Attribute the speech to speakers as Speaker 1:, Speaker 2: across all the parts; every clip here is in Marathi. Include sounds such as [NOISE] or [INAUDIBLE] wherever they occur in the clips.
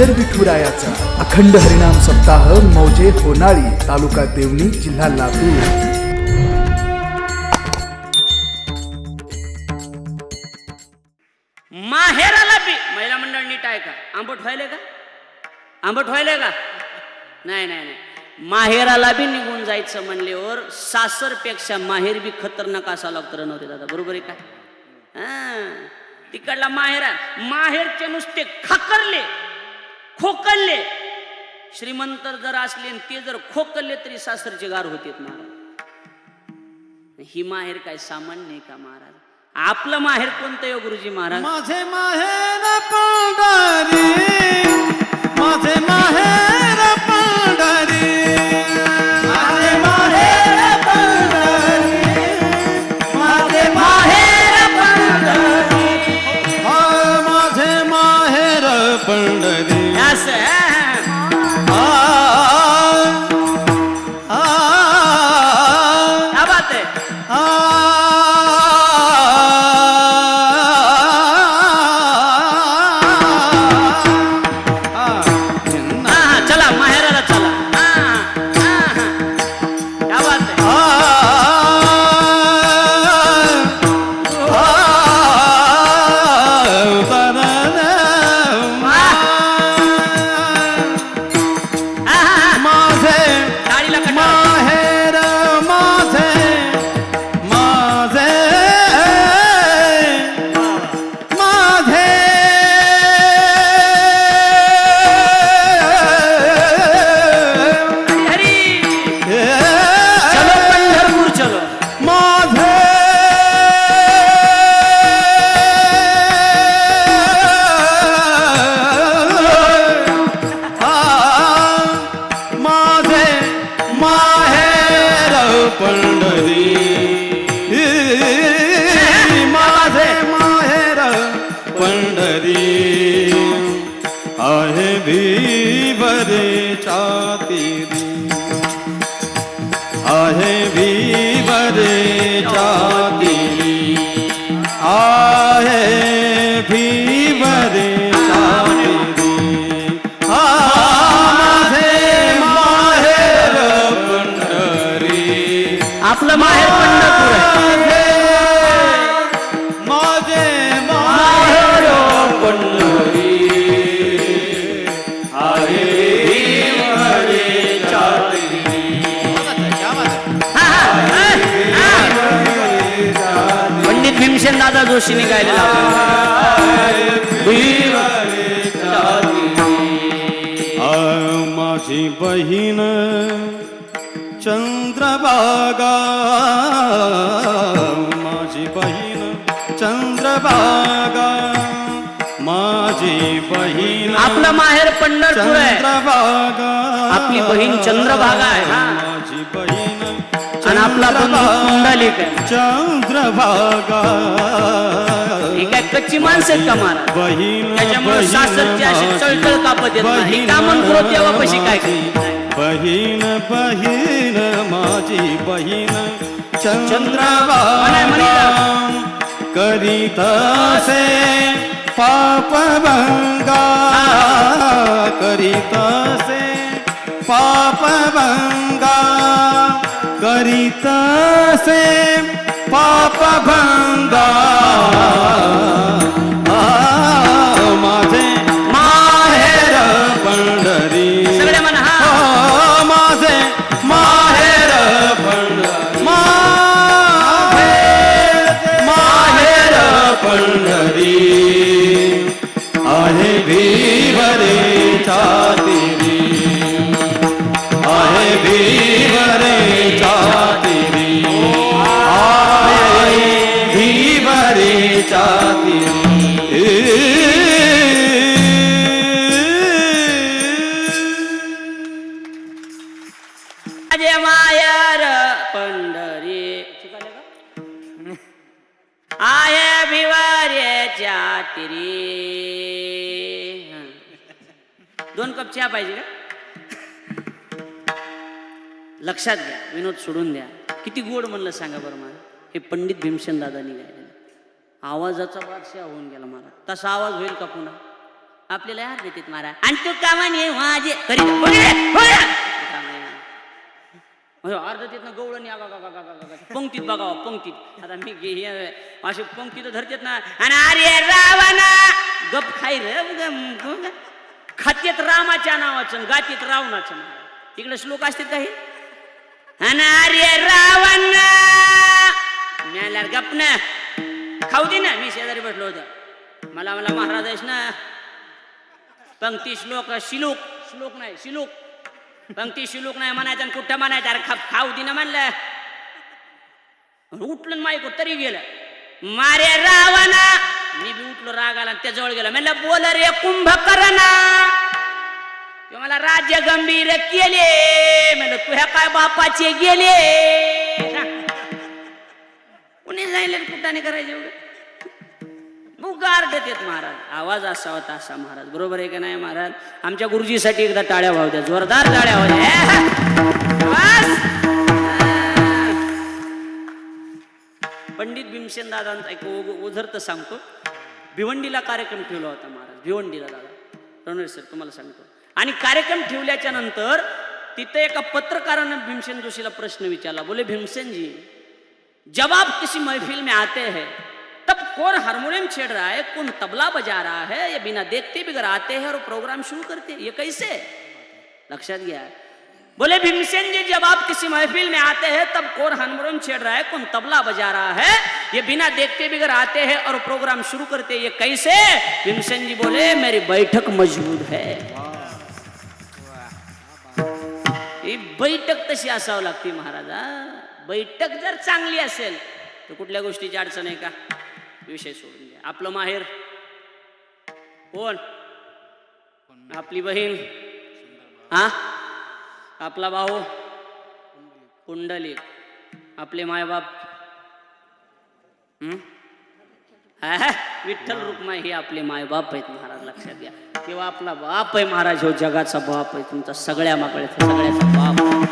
Speaker 1: विठ्ठल विठुरायाचा अखंड हरिनाम सप्ताह मौजे होनाळी तालुका देवणी जिल्हा लातूर.
Speaker 2: माहेराला बी. महिला मंडळ नीट आहे का? आंबट व्हायले का? आंबट व्हायले का? नाही नाही नाही. माहेराला बी निघून जायचं म्हणल्यावर सासरपेक्षा माहेर बी खतरनाक असा लागतं नव्हते दादा. बरोबर आहे का? हा. तिकडला माहेरा माहेरचे नुसते खाकरले. खोकलले. श्रीमंत जर असले ते जर खोकलले तरी सासरचे गार होते महाराज. ही माहेर काय सामान्य आहे का महाराज? आपलं माहेर कोणतं आहे हो गुरुजी महाराज?
Speaker 3: माझे माहेर पंढरी माझे माहेर माहेर
Speaker 2: दादा जोशीने गायलेला
Speaker 3: माझी बहीण चंद्रभागा माझी बहीण चंद्रभागा माझी बहीण
Speaker 2: आपलं माहेर पंढरपूर आहे.
Speaker 3: चंद्रभागा.
Speaker 2: आपली बहीण चंद्रभागा आहे, आपला बंधू पुंडलिक आहे.
Speaker 3: चंद्रभागा.
Speaker 2: ही काय कच्ची माणसं का
Speaker 3: बहीण
Speaker 2: त्याच्यामुळे
Speaker 3: बहीण
Speaker 2: सासरची अशी चळचळ कापत येत नाही. का
Speaker 3: बहीण
Speaker 2: म्हणतो देवापाशी काय
Speaker 3: माझी, बहीण बहीण माझी बहीण चंद्रभागा. करीत से पाप भंगा. करीत से पाप भंगा
Speaker 2: पाहिजे का? लक्षात घ्या विनोद सोडून द्या. किती गोड म्हणलं सांगा बरं मला. हे पंडित भीमसेन दादानी गायलेलं. आवाजाचा बादशा होऊन गेला मला. तसा आवाज होईल का पुन्हा? आपल्याला यार देते मारा. आणि तो कामाने हो माझे म्हणजे अर्ध देत ना आगा गा पंक्तीत बघावा पंक्तीत. आता मी घे हे असे पंक्तीत धरतेत ना. आणि अरे रावणा गप खाई रे खात्यात रामाच्या नावाचं गातीत रावणाचं नाव. तिकडे श्लोक असतील काही? आणि रावण! मिळाल्यावर गपन ना. खाऊ दे ना. मी शेजारी बसलो होतो. मला मला महाराज आहेस ना. पंक्ती श्लोक शिलूक. श्लोक नाही शिलूक. पंक्ती शिलूक नाही म्हणायचं आणि कुठं म्हणायचं? अरे खा खाऊ दे ना म्हणलं. उठलं माईक तरी गेलं. मारे रावणा मी बी उठलो राग आला त्याजवळ गेला. म्हणलं बोल रे कुंभकर्णा. मला राज्य गंभीर केले. म्हणलं तुझ्या काय बापाचे गेले? कुणी जाईल कुठाने करायचे एवढं मुगार देतात महाराज. आवाज असा होता असा महाराज. बरोबर आहे का नाही महाराज? आमच्या गुरुजीसाठी एकदा टाळ्या व्हाव द्या जोरदार टाळ्या व्हाव द्या पंडित भीमसेन दादांचा एक ओ- सांगतो. भिवंडीला कार्यक्रम ठेवला होता महाराज भिवंडीला दादा. रणवीर सर तुम्हाला सांगतो. आणि कार्यक्रम ठेवल्याच्या नंतर तिथे एका पत्रकारानं भीमसेन जोशीला प्रश्न विचारला बोले भीमसेन जी जब आप किसी महफिल में आते हैं? तब कौन हारमोनियम छेड़ रहा है? कौन तबला बजा रहा है? या बिना देखते भी आते हैं और प्रोग्राम शुरू करते हैं ये कैसे? लक्षात गया। बोले, भीमसेन जी, जब आप किसी महफिल में आते हैं, तब कौन हारमोनियम छेड़ रहा है, कौन तबला बजा रहा है? ये बिना देखते भी अगर आते हैं और प्रोग्राम शुरू करते ये कैसे? भीमसेन जी बोले, मेरी बैठक मज़बूत है। ही बैठक तशी असावं लागते महाराजा। बैठक जर चांगली असेल, तर कुठल्या गोष्टीची अडचण आहे का? विषय सोडून द्या. आपलं माहेर? कोण? आपली बहीण? हा? आपला भाऊ कुंडलिक आपले मायबाप हं? हा, विठ्ठल रुक्माई हे आपले मायबाप आहेत महाराज लक्षात घ्या तेव्हा आपला बाप आहे महाराज हो जगाचा बाप आहे तुमचा सगळ्या माकडे सगळ्याचा बाप आहे.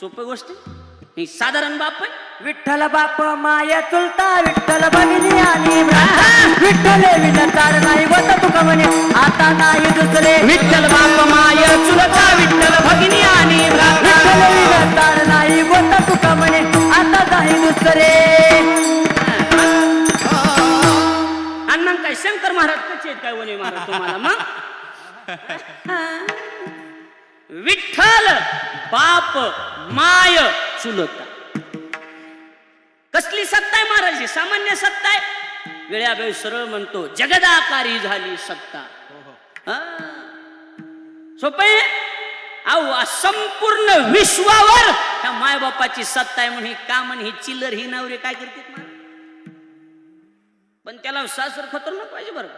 Speaker 2: सोपी गोष्ट? ही साधारण बाप आहे.
Speaker 4: विठ्ठल बाप माया चुलता विठ्ठल भगिनी आणि. विठ्ठल विनंतार नाही वत तुका म्हणे आता नाही दुसरे.
Speaker 2: विठ्ठल बाप माय चुलता विठ्ठल भगिनी आणि.
Speaker 4: विठ्ठल विनंतार नाही वत तुका म्हणे आता नाही दुसरे.
Speaker 2: आणि मग काय शंकर महाराज कसे काय वने महाराज तुम्हाला मग? विठ्ठल बाप माय चुलता. कसली सत्ता आहे महाराज? सामान्य सत्ता आहे. वेळावेळी सरळ म्हणतो जगदाकारी झाली सत्ता. हा. सोपं अहो संपूर्ण विश्वावर त्या मायबापाची सत्ता आहे म्हणून ही का म्हण ही चिल्लर ही नवरे काय करते? पण त्याला सासर खतरनाक पाहिजे बरं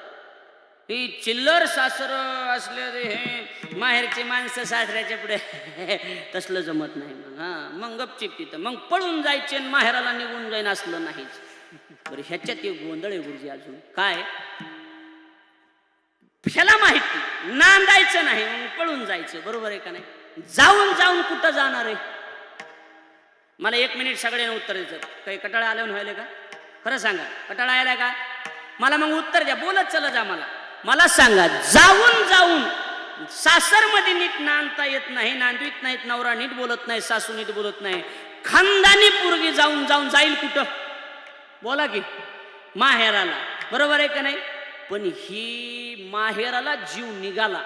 Speaker 2: ही चिल्लर सासर असले रे हे. माहेरची माणसं सासऱ्याच्या पुढे. [LAUGHS] तसलं जमत नाही मग हा. मग गपचिप तिथं. मग पळून जायचे आणि माहेराला निघून जाईन असलं नाहीच. बरं ह्याच्यात एक गोंधळ आहे गुरुजी अजून. काय? ह्याला माहिती नांदायचं नाही मग पळून जायचं. बरोबर आहे का नाही? जाऊन जाऊन कुठं जाणार आहे? मला एक मिनिट सगळ्यांना उत्तर द्यायचं. काही कटाळा आल्यावर व्हायला का? खरं सांगा. कटाळा आलाय का? मला मग उत्तर द्या. बोलत चला जा मला. मला सांगा जाऊन जाऊन सासरमध्ये नीट नांदता येत नाही नांदवीत नाहीत नवरा नीट बोलत नाही सासू नीट बोलत नाही. खानदानी पोरगी जाऊन जाऊन जाईल कुठं? बोला की माहेराला. बरोबर आहे का नाही? पण ही माहेराला जीव निघाला.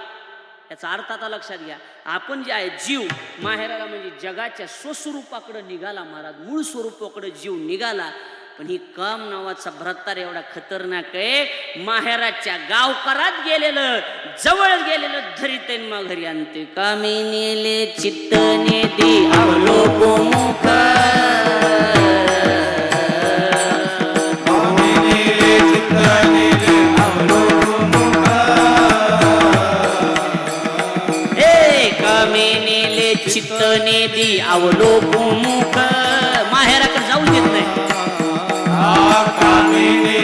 Speaker 2: याचा अर्थ आता लक्षात घ्या. आपण जे आहे जीव माहेराला म्हणजे जगाच्या स्वस्वरूपाकडे निघाला महाराज. मूळ स्वरूपाकडे जीव निघाला. पण ही काम नावाचा भ्रतार एवढा खतरनाक आहे. माहेराच्या गावकरात गेलेलं जवळ गेलेलं धरीत मग घरी आणते. कामी नेले चित्त नेती अवलोक हे कामी नेले चित्त नेती अवलोक मुख. Amen.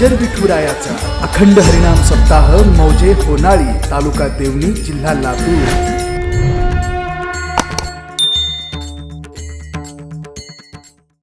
Speaker 1: जर विठुरायाचा अखंड हरिणाम सप्ताह मौजे होनाळी तालुका देवणी जिल्हा लातूर.